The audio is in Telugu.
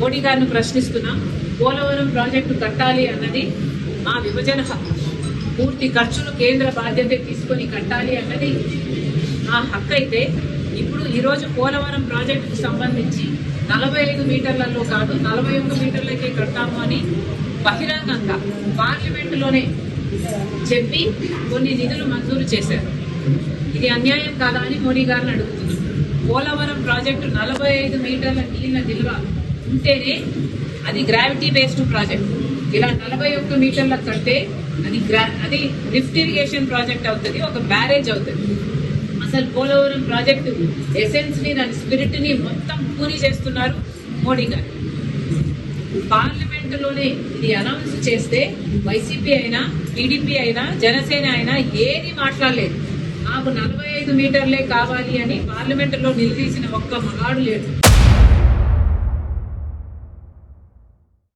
మోడీ గారిని ప్రశ్నిస్తున్నాం పోలవరం ప్రాజెక్టు కట్టాలి అన్నది మా విభజన హక్కు. పూర్తి ఖర్చులు కేంద్ర బాధ్యత తీసుకొని కట్టాలి అన్నది ఆ హక్కు అయితే ఇప్పుడు ఈరోజు పోలవరం ప్రాజెక్టుకు సంబంధించి నలభై ఐదు మీటర్లలో కాదు నలభై ఒక్క మీటర్లకే కడతాము అని బహిరంగంగా పార్లమెంటులోనే చెప్పి కొన్ని నిధులు మంజూరు చేశారు. ఇది అన్యాయం కాదా అని మోడీ గారిని అడుగుతున్నాం. పోలవరం ప్రాజెక్టు నలభై ఐదు మీటర్ల నీళ్ళ నిల్వ ఉంటేనే అది గ్రావిటీ బేస్డ్ ప్రాజెక్ట్ ఇలా నలభై ఒక్క మీటర్ల కంటే అది గ్రా అది లిఫ్ట్ ఇరిగేషన్ ప్రాజెక్ట్ అవుతుంది ఒక బ్యారేజ్ అవుతుంది. అసలు పోలవరం ప్రాజెక్టు ఎసెన్స్ని దాని స్పిరిట్ని మొత్తం పూరి చేస్తున్నారు మోడీ గారు. పార్లమెంటులోనే ఇది అనౌన్స్ చేస్తే వైసీపీ అయినా టీడీపీ అయినా జనసేన అయినా ఏది మాట్లాడలేదు. నాకు నలభై ఐదు మీటర్లే కావాలి అని పార్లమెంటులో నిలదీసిన ఒక్క మగాడు లేదు.